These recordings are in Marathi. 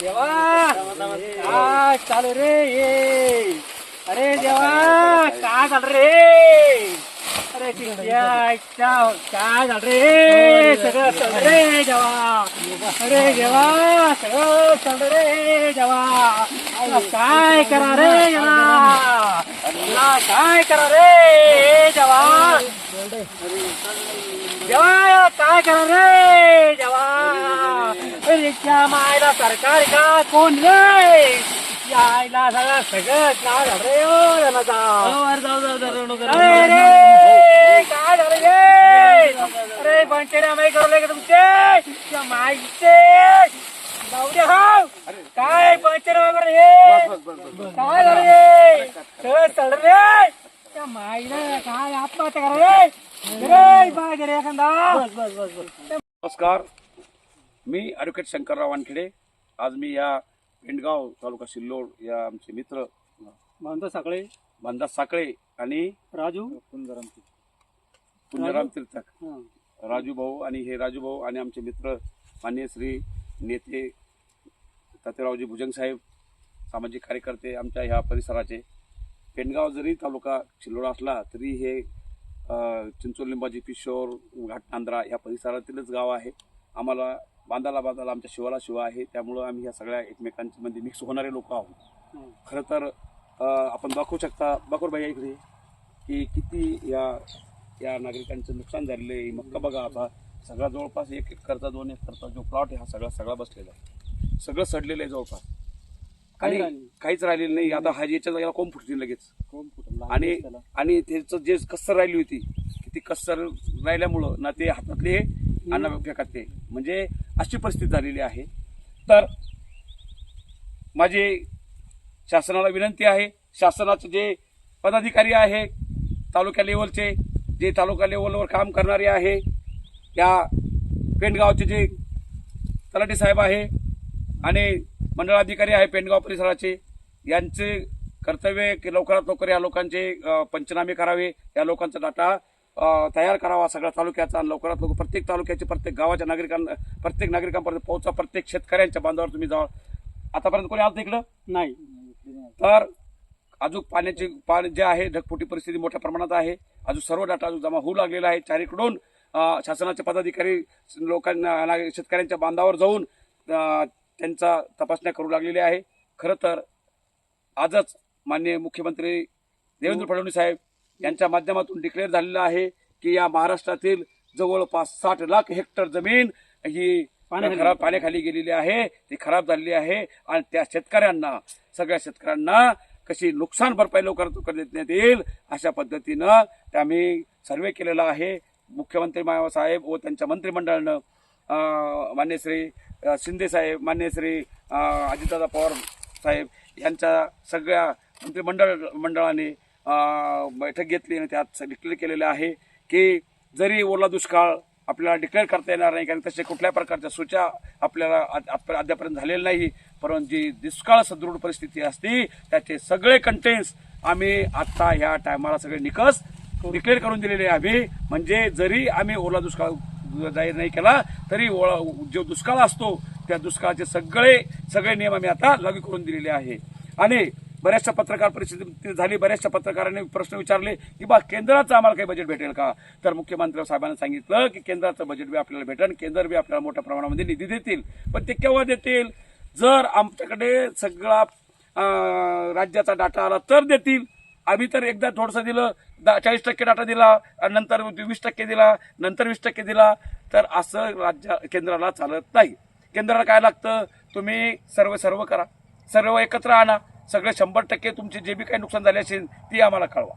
देवा! काय चालू रे ये अरे देवा काय झालं रे? अरे काय झालं रे? सगळं चाललं रे देवा. अरे देवा सगळं चाललं रे देवा. काय करा रे देवा? काय करा रे देवा? देवा काय करा रे देवा? रिक्षा मायला सरकार का कोण रे यायला सगळं सगळं काय झालं रे ओ जनाचा जाऊ जाऊ जाऊ अरे रे काय झालं रे अरे बंटेऱ्या माई करू का तुमचे? त्या माईचे. जाऊ दे हाव काय पंचर वगैरे हे? काय झालं रे सगळं चढ रे. त्या माईला काय आत्महत्या करा रे? रे पाहिजे रे एखादा. बस बस बस बस. नमस्कार. मी ॲडव्होकेट शंकरराव वानखेडे. आज मी या पेंडगाव तालुका सिल्लोड या आमचे मित्र म्हणतो सकाळी. भानदास साकळे आणि राजू. पुण्यराम तीर्थक हं. राजू भाऊ आणि हे राजू भाऊ आणि आमचे मित्र मान्य श्री नेते तातेरावजी भुजंग साहेब सामाजिक कार्यकर्ते आमच्या ह्या परिसराचे. पेंडगाव जरी तालुका सिल्लोड असला तरी हे चिंचोलिंबाजी किशोर घाट नांद्रा या परिसरातीलच गाव आहे. आम्हाला बांधाला बांधाला आमच्या शिवाला शिवा आहे. त्यामुळं आम्ही ह्या सगळ्या एकमेकांच्या मध्ये मिक्स होणारे लोक आहोत. खरं तर आपण दाखवू शकता बाकूर भाई इकडे की किती या या नागरिकांचं नुकसान झालेलं आहे. मक्का बघा आता सगळा जवळपास एक एकरचा दोन एकरचा जो प्लॉट आहे हा सगळा सगळा बसलेला आहे. सगळं सडलेलं आहे जवळपास. काही आणि. काहीच राहिलेलं नाही. आता हा याच्या जागेला कोंब फुटतील लगेच? आणि? आणि त्याचं जे कसर राहिली होती ती कसर राहिल्यामुळं ना ते हातातले अन्न फेकात ते म्हणजे अशी परिस्थिती झालेली आहे. तर माझी शासनाला विनंती आहे. शासनाचे जे पदाधिकारी आहे तालुका लेवलचे जे तालुका लेवलवर काम करणारे आहे या पेंडगावचे जे तलाठी साहेब आहे आणि मंडळाधिकारी आहे पेंडगाव परिसराचे यांचे कर्तव्य की लवकरात लवकर या लोकांचे पंचनामे करावे या लोकांचा डाटा तयार करावा सगळ्या तालुक्याचा आणि लवकरात लवकर प्रत्येक तालुक्याचे प्रत्येक गावाच्या नागरिकांना प्रत्येक नागरिकांपर्यंत पोहोचा प्रत्येक शेतकऱ्यांच्या बांधावर तुम्ही जा आतापर्यंत कोणी आलं इकडं? नाही. तर अजून पाण्याचे पाणी जे आहे ढगफुटी परिस्थिती मोठ्या प्रमाणात आहे. अजून सर्व डाटा अजून जमा होऊ लागलेला आहे. चारीकडून शासनाचे पदाधिकारी लोकांना शेतकऱ्यांच्या बांधावर जाऊन त्यांचा तपासण्या करू लागलेल्या आहे. खरं तर आजच माननीय मुख्यमंत्री देवेंद्र फडणवीस साहेब यांच्या माध्यमातून डिक्लेअर झालेलं आहे की या महाराष्ट्रातील जवळपास साठ लाख हेक्टर जमीन ही. खराब पाण्याखाली गेलेली आहे ती खराब झालेली आहे आणि त्या शेतकऱ्यांना सगळ्या शेतकऱ्यांना कशी नुकसान भरपाई लवकर देण्यात येईल अशा पद्धतीनं ते आम्ही सर्वे केलेला आहे मुख्यमंत्री मा- साहेब व त्यांच्या मंत्रिमंडळानं मान्य श्री शिंदे साहेब मान्य श्री अजितदादा पवार साहेब यांच्या सगळ्या मंत्रिमंडळ मंडळाने बैठक घेतली आणि त्यात डिक्लेअर केलेलं आहे की जरी ओला दुष्काळ आपल्याला डिक्लेअर करता येणार नाही कारण तसे कुठल्या प्रकारच्या सूच्या आपल्याला आ- अद्यापर्यंत झालेल्या नाही परंतु जी दुष्काळ सदृढ परिस्थिती असती त्याचे सगळे कंटेन्स आम्ही आत्ता ह्या टायमाला सगळे निकष डिक्लेअर करून दिलेले आहे आम्ही. म्हणजे जरी आम्ही ओला दुष्काळ जाहीर नाही केला तरी ओळा जो दुष्काळ असतो त्या दुष्काळाचे सगळे सगळे नियम आम्ही आता लागू करून दिलेले आहे. आणि बऱ्याचशा पत्रकार परिस्थिती झाली. बऱ्याचशा पत्रकारांनी प्रश्न विचारले की बा केंद्राचं आम्हाला काही बजेट भेटेल का? तर मुख्यमंत्री साहेबांना सांगितलं की केंद्राचं बजेट बी आपल्याला भेटेल केंद्र बी आपल्याला मोठ्या प्रमाणामध्ये निधी देतील. पण ते केव्हा देतील? जर आमच्याकडे सगळा राज्याचा डाटा आला तर देतील. आम्ही तर एकदा थोडंसं दिलं दा चाळीस टक्के डाटा दिला आणि नंतर वीस टक्के दिला नंतर वीस टक्के दिला. तर असं राज्य केंद्राला चालत नाही. केंद्राला काय लागतं? तुम्ही सर्व सर्व करा. सर्व एकत्र आणा. सगळे शंभर टक्के तुमचे जे बी काही नुकसान झाले असेल ती आम्हाला कळवा.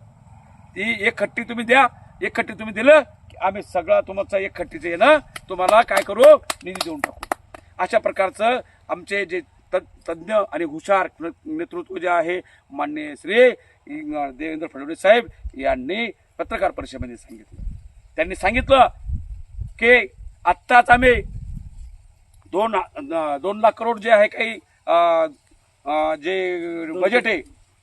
ती एक खट्टी तुम्ही द्या एक खट्टी तुम्ही दिलं की आम्ही सगळा तुमचा एक खट्टीचं येणं तुम्हाला काय करू? निधी देऊन टाकू. अशा प्रकारचं आमचे जे तज्ञ तज्ज्ञ आणि हुशार नेतृत्व जे आहे मान्य श्री देवेंद्र फडणवीस साहेब यांनी पत्रकार परिषदेमध्ये सांगितलं. त्यांनी सांगितलं की आत्ताच आम्ही दोन दोन लाख करोड जे आहे काही अं, जे बजेट आहे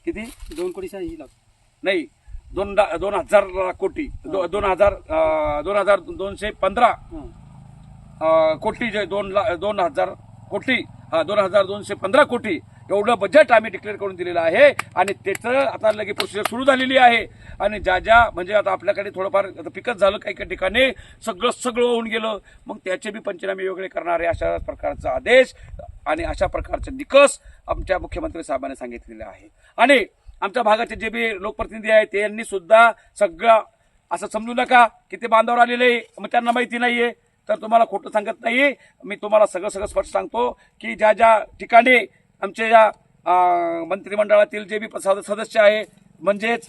किती? दोन कोटी ही लागतो नाही दोन ला- दोन हजार कोटी. दो- दोन हजार अं, दोन हजार दोनशे पंधरा हं. अं, कोटी जे दोन ला दोन हजार कोटी दोन हजार दोनशे पंधरा कोटी एवढं बजेट आम्ही डिक्लेअर करून दिलेलं आहे. आणि त्याचं आता लगे प्रोसिजर सुरू झालेली आहे. आणि ज्या ज्या म्हणजे आता आपल्याकडे थोडंफार आता पिकच झालं काही काही ठिकाणी सगळं सगळं होऊन गेलं. मग त्याचे बी पंचनामे वेगळे करणारे अशा प्रकारचा आदेश आणि अशा प्रकारचे निकष आमच्या मुख्यमंत्री साहेबांनी सांगितलेले आहे. आणि आमच्या भागाचे जे बी लोकप्रतिनिधी आहेत त्यांनी सुद्धा सगळं असं समजू नका की ते बांधावर आलेले आहे, मग त्यांना माहिती नाहीये. तर तुम्हाला खोटं सांगत नाही. मी तुम्हाला सगळं सगळं स्पष्ट सांगतो की ज्या ज्या ठिकाणी आमच्या या मंत्रिमंडळातील जे बी सदस्य आहे म्हणजेच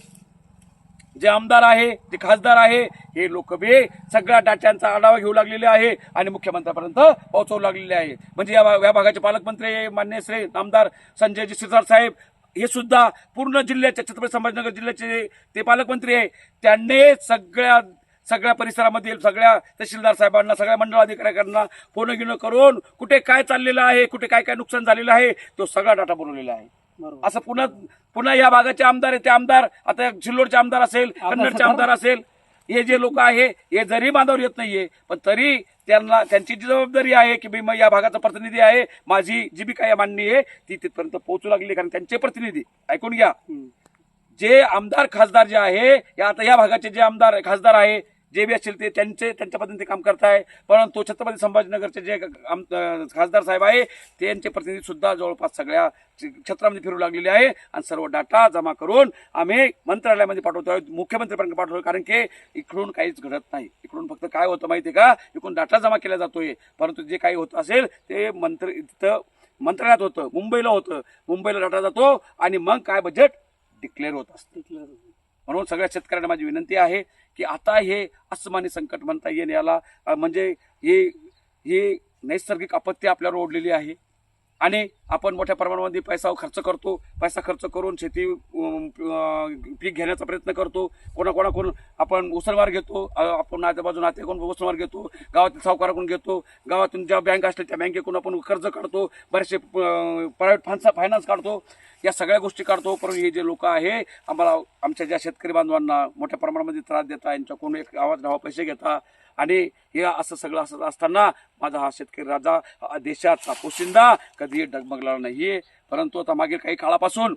जे आमदार आहे जे खासदार आहे हे लोक बी सगळ्या डाट्यांचा आढावा घेऊ लागलेले आहे आणि मुख्यमंत्र्यापर्यंत पोहोचवू लागलेले आहे. म्हणजे या भा- या भागाचे पालकमंत्री मान्य श्री आमदार संजयजी सिरसाट साहेब हे सुद्धा पूर्ण जिल्ह्याच्या छत्रपती संभाजीनगर जिल्ह्याचे ते पालकमंत्री आहे त्यांनी सगळ्या सगळ्या परिसरामधील सगळ्या तहसीलदार साहेबांना सगळ्या मंडळ अधिकाऱ्यांना फोन घेणं करून कुठे काय चाललेलं आहे कुठे काय काय नुकसान झालेलं आहे तो सगळा डाटा बनवलेला आहे. असं पुन्हा पुन्हा या भागाचे आमदार आहे ते आमदार आता सिल्लोडचे आमदार असेल कन्नडचे आमदार असेल हे जे लोक आहे हे जरी बांधावर येत नाहीये पण तरी त्यांना त्यांची जी जबाबदारी आहे की मी मग या भागाचा प्रतिनिधी आहे माझी जी बी काय मांडणी आहे ती तिथपर्यंत पोहोचू लागली कारण त्यांचे प्रतिनिधी ऐकून घ्या. जे आमदार खासदार जे आहे या आता या भागाचे जे आमदार खासदार आहे जे बी असतील ते त्यांचे त्यांच्या पद्धतीने काम करताय. परंतु छत्रपती संभाजीनगरचे जे आम- खासदार साहेब आहे त्यांचे प्रतिनिधी सुद्धा जवळपास सगळ्या क्षेत्रामध्ये फिरू लागलेले आहे. आणि सर्व डाटा जमा करून आम्ही मंत्रालयामध्ये पाठवतोय मुख्यमंत्रीपर्यंत पाठवतोय. कारण की इकडून काहीच घडत नाही. इकडून फक्त काय होतं माहितीये का? इकडून डाटा जमा केला जातोय. परंतु जे काही होत असेल ते मंत्री तिथं मंत्रालयात होतं मुंबईला होतं. मुंबईला डाटा जातो आणि मग काय बजेट डिक्लेअर होत असतं. Declare. म्हणून सगळ्या शेतकऱ्यांना माझी विनंती आहे की आता हे अस्मानी संकट म्हणता येईल याला. म्हणजे हे ही नैसर्गिक आपत्ती आपल्यावर ओढलेली आहे. आणि आपण मोठ्या प्रमाणामध्ये पैसा खर्च करतो. पैसा खर्च करून शेती पीक घेण्याचा प्रयत्न करतो. कोणाकोणाकडून आपण उसळवार घेतो. आपण नात्या नात्याबाजू नातेकडून उसनवार घेतो. गावातील सावकाराकडून घेतो. गावातून ज्या बँक असतील त्या बँकेकडून आपण कर्ज काढतो. बरेचसे प्रायव्हेट फायनान्स फायनान्स काढतो. या सगळ्या गोष्टी काढतो. परंतु हे जे लोक आहे आम्हाला आमच्या ज्या शेतकरी बांधवांना मोठ्या प्रमाणामध्ये त्रास देता यांच्याकडून एक आवाज राहा पैसे घेता. आणि हे असं सगळं असं असताना माझा हा शेतकरी राजा देशाचा पोशिंदा कधीही डगमगला नाहीये परंतु आता मागील काही काळापासून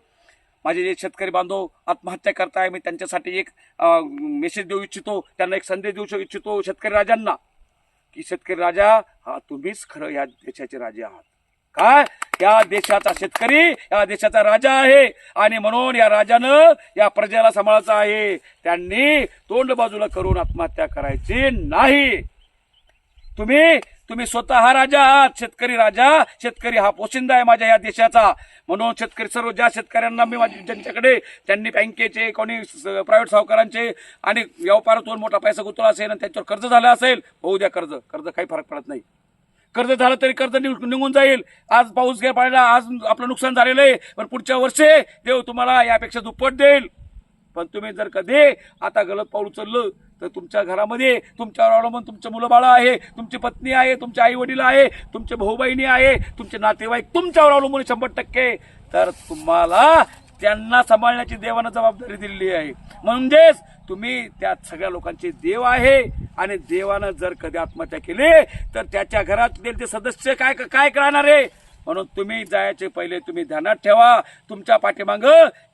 माझे जे शेतकरी बांधव आत्महत्या करताय मी त्यांच्यासाठी एक मेसेज देऊ इच्छितो त्यांना एक संदेश देऊ इच्छितो शेतकरी राजांना की शेतकरी राजा हा तुम्हीच खरं या देशाचे राजे आहात. काय? या देशाचा शेतकरी या देशाचा राजा आहे. आणि म्हणून या राजानं या प्रजेला सांभाळायचं आहे. त्यांनी तोंड बाजूला करून आत्महत्या करायची नाही. तुम्ही तुम्ही स्वतः हा राजा आहात शेतकरी राजा. शेतकरी हा पोशिंदा आहे माझ्या या देशाचा. म्हणून शेतकरी सर्व ज्या शेतकऱ्यांना मी माझ्या ज्यांच्याकडे त्यांनी बँकेचे कोणी प्रायव्हेट सावकारांचे आणि व्यापारातून मोठा पैसा गुंतवला असेल आणि त्याच्यावर कर्ज झालं असेल होऊ द्या कर्ज. कर्ज काही फरक पडत नाही. कर्ज झालं तरी कर्ज निघून जाईल. आज पाऊस घ्या पाहिला आज आपलं नुकसान झालेलं आहे. पण पुढच्या वर्षी देव तुम्हाला यापेक्षा दुप्पट देईल. पण तुम्ही जर कधी आता गलत पाऊल उचललं तर तुमच्या घरामध्ये तुमच्यावर अवलंबून तुमचं मुलं बाळं आहे तुमची पत्नी आहे तुमचे आई वडील आहे तुमचे भाऊ बहिणी आहे तुमचे नातेवाईक तुमच्यावर अवलंबून शंभर टक्के. तर तुम्हाला त्यांना सांभाळण्याची देवानं जबाबदारी दिलेली आहे. म्हणजेच तुम्ही त्या सगळ्या लोकांचे देव आहे आणि देवानं जर कधी आत्महत्या केली तर त्याच्या घरातील ते सदस्य काय काय करणार आहे? म्हणून तुम्ही जायचे पहिले तुम्ही ध्यानात ठेवा. तुमच्या पाठीमाग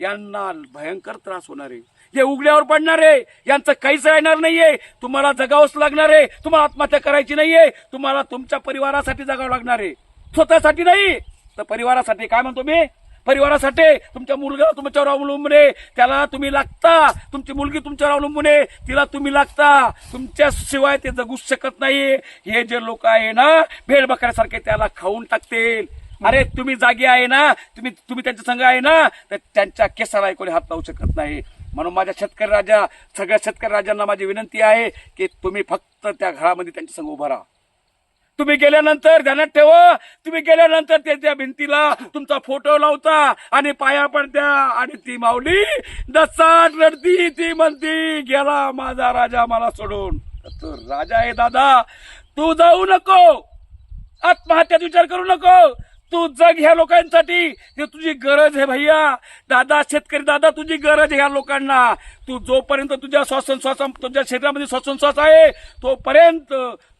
यांना भयंकर त्रास होणार आहे. हे उघड्यावर पडणार आहे. यांचं काहीच राहणार नाहीये. तुम्हाला जगावंच लागणार आहे. तुम्हाला आत्महत्या करायची नाहीये. तुम्हाला तुमच्या परिवारासाठी जगावं लागणार आहे. स्वतःसाठी नाही तर परिवारासाठी. काय म्हणतो मी? परिवारासाठी तुमच्या मुलगा तुमच्यावर अवलंबून आहे. त्याला तुम्ही लागता. तुमची मुलगी तुमच्यावर अवलंबून आहे. तिला तुम्ही लागता. तुमच्या शिवाय ते जगूच शकत नाही. हे जे लोक आहे ना भेड बकऱ्यासारखे त्याला खाऊन टाकतील. अरे तुम्ही जागी आहे ना तुम्ही तुम्ही त्यांच्या संघ आहे ना तर त्यांच्या केसाला कोणी हात लावू शकत नाही. म्हणून माझ्या शेतकरी राजा सगळ्या शेतकरी राजांना माझी विनंती आहे की तुम्ही फक्त त्या घरामध्ये त्यांच्या संघ उभा राहा. तुम्ही गेल्यानंतर ध्यानात ठेवा. तुम्ही गेल्यानंतर त्याच्या भिंतीला तुमचा फोटो लावता आणि पाया पडत्या आणि ती माऊली दसाट लढती ती म्हणती गेला माझा राजा मला सोडून. तो राजा आहे दादा. तू जाऊ नको. आत्महत्याचा विचार करू नको. तू जग ह्या लोकांसाठी. हे तुझी गरज आहे भैया. दादा शेतकरी दादा तुझी गरज आहे ह्या लोकांना. तू जोपर्यंत तुझ्या श्वासनश्वास तुझ्या शरीरामध्ये श्वासनश्वास आहे तोपर्यंत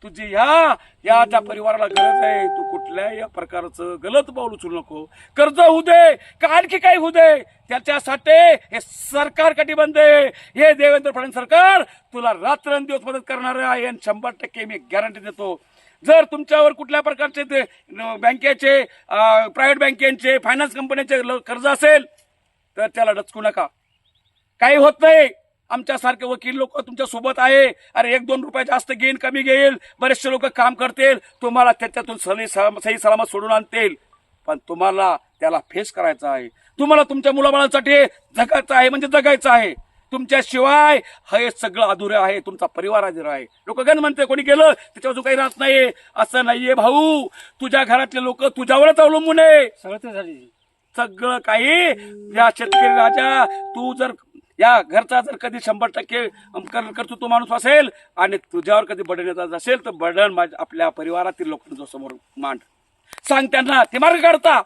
तुझी ह्या या त्या परिवाराला गरज आहे. तू कुठल्याही प्रकारचं गलत पाऊल उचलू नको. कर्ज होऊ दे का आणखी काही होऊ दे त्याच्यासाठी हे सरकार कटिबंध आहे. हे देवेंद्र फडणवीस सरकार तुला रात्रंदिवस मदत करणार आहे आणि शंभर टक्के मी गॅरंटी देतो. जर तुमच्यावर कुठल्या प्रकारचे ते बँकेचे प्रायव्हेट बँकेचे फायनान्स कंपन्यांचे ल- कर्ज असेल तर त्याला डचकू नका. काही होत नाही. आमच्यासारखे वकील लोक तुमच्यासोबत आहे. अरे एक दोन रुपये जास्त घेईन कमी घेईल. बरेचसे लोक काम करतील. तुम्हाला त्याच्यातून सही सलाम- सही सलामत सोडून आणतील. पण तुम्हाला त्याला फेस करायचा आहे. तुम्हाला तुमच्या मुलाबाळांसाठी जगायचं आहे म्हणजे जगायचं आहे. तुमच्याशिवाय हे सगळं अधुरं आहे तुमचा परिवार अधुरा आहे. लोक गण म्हणते कोणी गेलं त्याच्यावर जो काही राहत नाही असं नाहीये भाऊ. तुझ्या घरातले लोक तुझ्यावरच अवलंबून आहे. सगळं ते काही या शेतकरी राजा तू जर या घरचा जर कधी शंभर टक्के कर- कर्तृत्व माणूस असेल आणि तुझ्यावर कधी बर्डन येत असेल तर माझ्या आपल्या परिवारातील लोकांच्या समोर मांड. सांग त्यांना ते मार्ग काढता.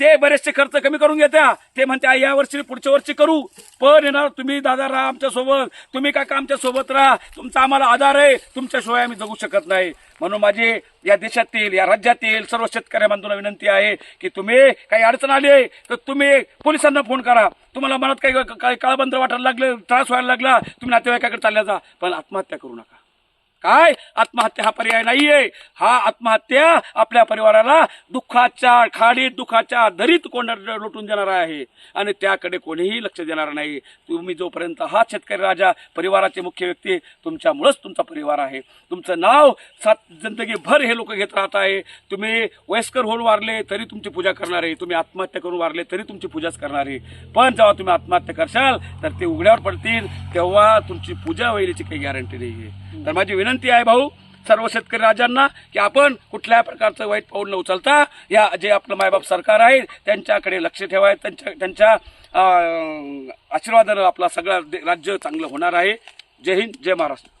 ते बरेचसे खर्च कमी करून घेत्या. ते म्हणते "आई, या वर्षी पुढच्या वर्षी करू. पण येणार तुम्ही दादा राहा आमच्यासोबत. तुम्ही काका आमच्यासोबत राहा. तुमचा आम्हाला आधार आहे. तुमच्याशिवाय आम्ही जगू शकत नाही. म्हणून माझी या देशातील या राज्यातील सर्व शेतकऱ्या बांधवांना विनंती आहे की तुम्ही काही अडचण आली तर तुम्ही पोलिसांना फोन करा. तुम्हाला मनात काही काही काळबंद वाटायला लागलं त्रास व्हायला लागला तुम्ही नातेवाईकाकडे चालल्या जा. पण आत्महत्या करू नका. काय? आत्महत्या हा पर्याय नाहीये. हा आत्महत्या आपल्या परिवाराला दुःखाच्या खाडीत दुःखाच्या दरीत कोण लुटून देणार आहे. आणि त्याकडे कोणीही लक्ष देणार नाही. तुम्ही जोपर्यंत हा शेतकरी राजा परिवाराचे मुख्य व्यक्ती तुमच्यामुळेच तुमचा परिवार आहे. तुमचं नाव सात जिंदगीभर हे लोक घेत राहत आहे. तुम्ही वयस्कर होऊन वारले तरी तुमची पूजा करणार आहे. तुम्ही आत्महत्या करून वारले तरी तुमची पूजाच करणार आहे. पण जेव्हा तुम्ही आत्महत्या करशाल तर ते उघड्यावर पडतील. तेव्हा तुमची पूजा होईल याची काही गॅरंटी नाही आहे तर माझी विनंती आहे भाऊ सर्व शेतकरी राजांना की आपण कुठल्या प्रकारचं वाईट पाऊल न उचलता या जे आपलं मायबाप सरकार आहे त्यांच्याकडे लक्ष ठेवाय त्यांच्या त्यांच्या अं, आशीर्वादानं आपला सगळं राज्य चांगलं होणार आहे. जय हिंद जय महाराष्ट्र.